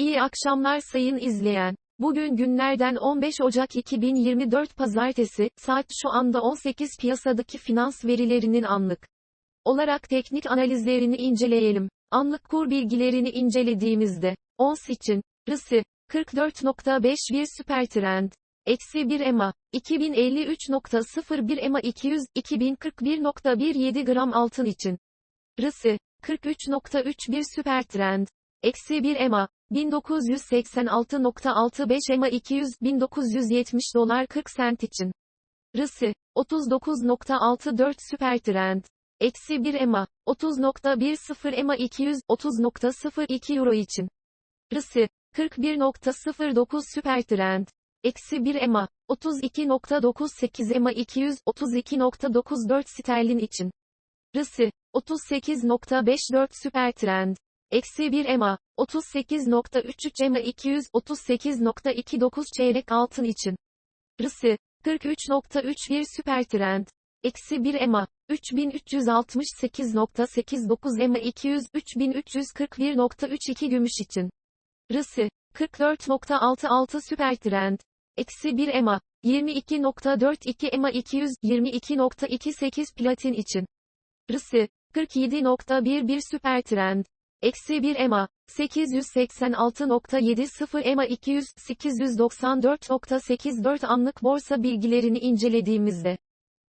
İyi akşamlar sayın izleyen. Bugün günlerden 15 Ocak 2024 Pazartesi, saat şu anda 18 piyasadaki finans verilerinin anlık olarak teknik analizlerini inceleyelim. Anlık kur bilgilerini incelediğimizde, ons için, RSI, 44.51 süper trend, eksi 1 EMA, 2053.01 EMA 200, 2041.17 gram altın için, RSI, 43.31 süper trend, eksi 1 EMA, 1986.65 EMA 200, 1970 dolar 40 sent için. RSI, 39.64 süper trend. Eksi 1 EMA, 30.10 EMA 200, 30.02 Euro için. RSI, 41.09 süper trend. Eksi 1 EMA, 32.98 EMA 200, 32.94 sterlin için. RSI, 38.54 süper trend. Eksi 1 EMA, 38.33 EMA 200, 38.29 çeyrek altın için. RSI, 43.31 süper trend. Eksi 1 EMA, 3368.89 EMA 200, 3341.32 gümüş için. RSI, 44.66 süper trend. Eksi 1 EMA, 22.42 EMA 200, 22.28 platin için. RSI, 47.11 süper trend. Eksi 1 EMA, 886.70 EMA 200, 894.84 anlık borsa bilgilerini incelediğimizde.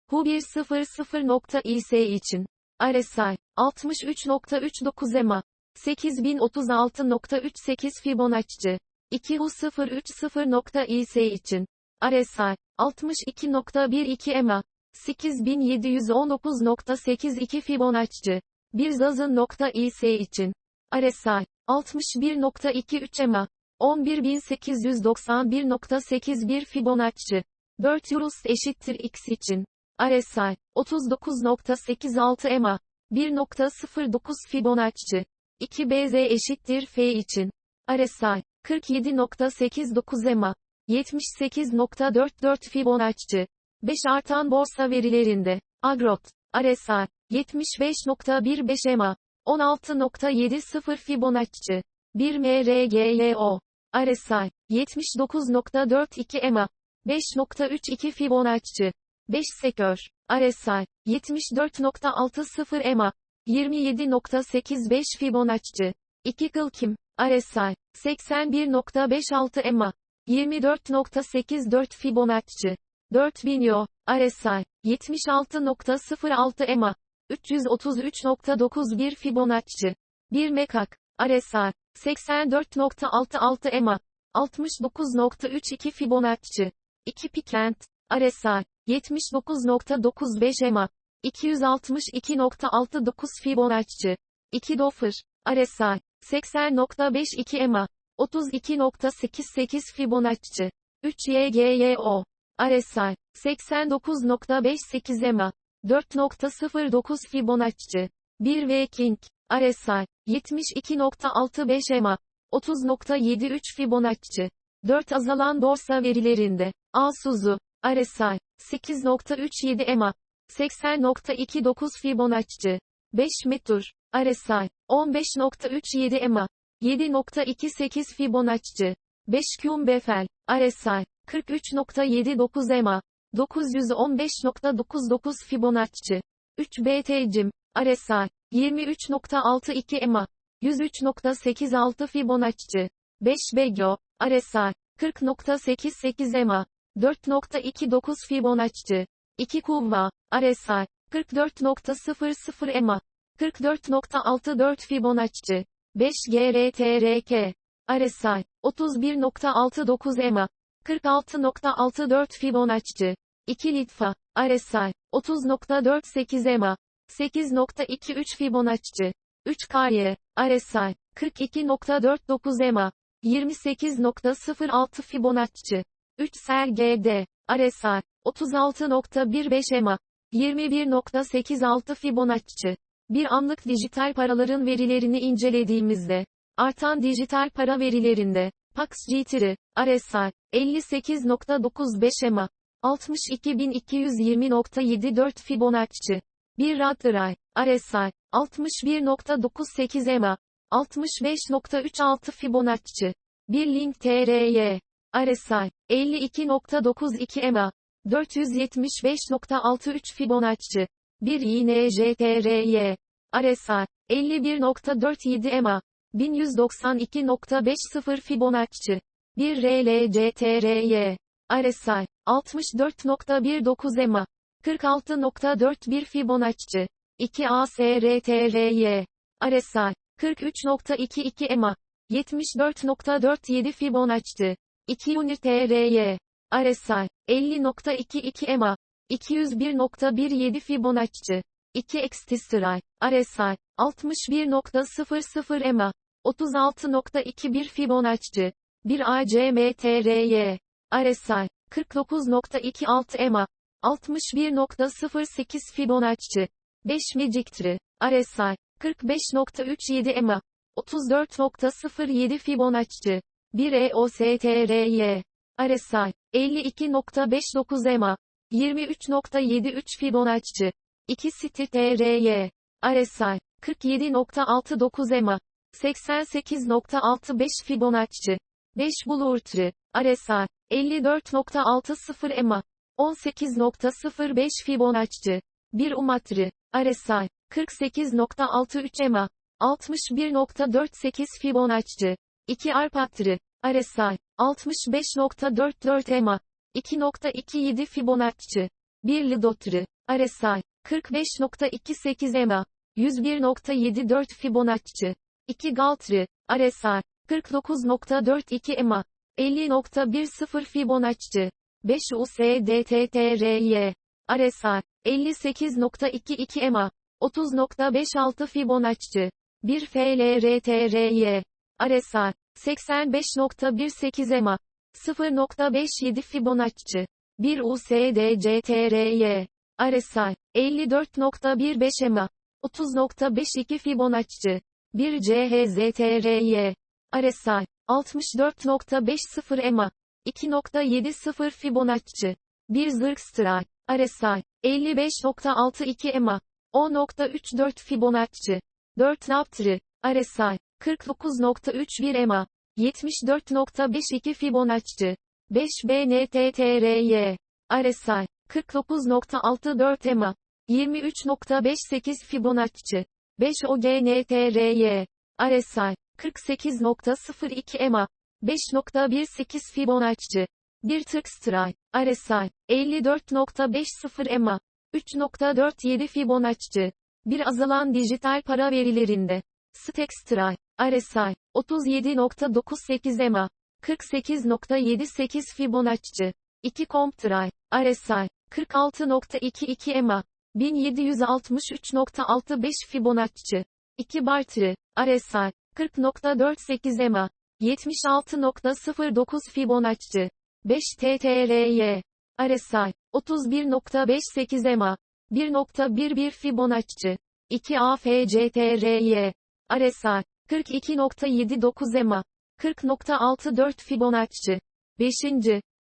HU 100.IS için. RSI, 63.39 EMA, 8036.38 Fibonacci. 2 HU 030.IS için. RSI, 62.12 EMA, 8719.82 Fibonacci. Bir Zazın nokta IS için. RSI, 61.23 EMA, 11891.81 Fibonacci. 4 Eurus eşittir X için. RSI, 39.86 EMA, 1.09 Fibonacci. 2 BZ eşittir F için. RSI, 47.89 EMA, 78.44 Fibonacci. 5 artan borsa verilerinde. Agrot, RSI, 75.15 EMA, 16.70 Fibonacci. 1 MRGLO. RSI, 79.42 EMA, 5.32 Fibonacci. 5 Sekör. RSI, 74.60 EMA, 27.85 Fibonacci. 2 Kılkim. RSI, 81.56 EMA, 24.84 Fibonacci. 4000 Yo. RSI, 76.06 EMA, 333.91 Fibonacci. 1 Mekak. RSI, 84.66 EMA, 69.32 Fibonacci. 2 Pikent. RSI, 79.95 EMA, 262.69 Fibonacci. 2 Dofer. RSI, 80.52 EMA, 32.88 Fibonacci. 3 YGYO. RSI, 89.58 EMA, 4.09 Fibonacci. 1 V King. RSI, 72.65 EMA, 30.73 Fibonacci. 4 azalan borsa verilerinde. Asuzu. RSI, 8.37 EMA, 80.29 Fibonacci. 5 Metur. RSI, 15.37 EMA, 7.28 Fibonacci. 5 Cum Befel. RSI, 43.79 EMA, 915.99 Fibonacci. 3 BTCim. RSI, 23.62 EMA, 103.86 Fibonacci. 5 Begyo. RSI, 40.88 EMA, 4.29 Fibonacci. 2 Kuvva. RSI, 44.00 EMA, 44.64 Fibonacci. 5 GRTRK. RSI, 31.69 EMA, 46.64 Fibonacci. 2 Litfa. RSI, 30.48 EMA, 8.23 Fibonacci. 3 KY. RSI, 42.49 EMA, 28.06 Fibonacci. 3 SRGD. RSI, 36.15 EMA, 21.86 Fibonacci. Bir anlık dijital paraların verilerini incelediğimizde, artan dijital para verilerinde, Pax G3, RSI, 58.95 EMA, 62.220.74 Fibonacci. 1 Rattıray, RSI, 61.98 EMA, 65.36 Fibonacci. 1 link TRY. RSI. 52.92 EMA. 475.63 Fibonacci. 1 INJTRY. RSI. 51.47 EMA. 1192.50 Fibonacci. 1 RLCTRY. RSI. 64.19 EMA. 46.41 Fibonacci. 2 ASRTRY. RSI. 43.22 EMA. 74.47 Fibonacci. 2 Unit TRY. RSI. 50.22 EMA. 201.17 Fibonacci. 2 Extisray. RSI. 61.00 EMA. 36.21 Fibonacci. 1 ACMTRY. RSI. 49.26 EMA. 61.08 Fibonacci. 5 Magictri. RSI. 45.37 EMA. 34.07 Fibonacci. 1 EOSTRY. RSI. 52.59 EMA. 23.73 Fibonacci. 2 City TRY. RSI. 47.69 EMA. 88.65 Fibonacci. 5 Bulurtri. RSI. 54.60 EMA. 18.05 Fibonacci. 1 Umatri. RSI. 48.63 EMA. 61.48 Fibonacci. 2 Arpatri. RSI. 65.44 EMA. 2.27 Fibonacci. 1 Lidotri. RSI. 45.28 EMA. 101.74 Fibonacci. 2 Galtri. RSI. 49.42 EMA. 50.10 Fibonacci. 5 USDTTRY. RSI. 58.22 EMA. 30.56 Fibonacci. 1 FLRTRY. RSI. 85.18 EMA. 0.57 Fibonacci. 1 USDCTRY. RSI. 54.15 EMA. 30.52 Fibonacci. 1 CHZTRY. RSI. 64.50 EMA. 2.70 Fibonacci. 1 Zırkstray. RSI. 55.62 EMA. 10.34 Fibonacci. 4 Naptri. RSI. 49.31 EMA. 74.52 Fibonacci. 5 BNTTRY. RSI. 49.64 EMA. 23.58 Fibonacci. 5 OGNTRY. RSI. 48.02 EMA. 5.18 Fibonacci. 1 Tırkstray. RSI. 54.50 EMA. 3.47 Fibonacci. Bir azalan dijital para verilerinde. Stekstray. RSI. 37.98 EMA. 48.78 Fibonacci. 2 Comptray. RSI. 46.22 EMA. 1763.65 Fibonacci. 2 Bartri. RSI. 40.48 EMA. 76.09 Fibonacci. 5 TTRY. RSI. 31.58 EMA. 1.11 Fibonacci. 2 AFCTRY. RSI. 42.79 EMA. 40.64 Fibonacci. 5.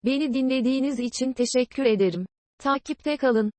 Beni dinlediğiniz için teşekkür ederim. Takipte kalın.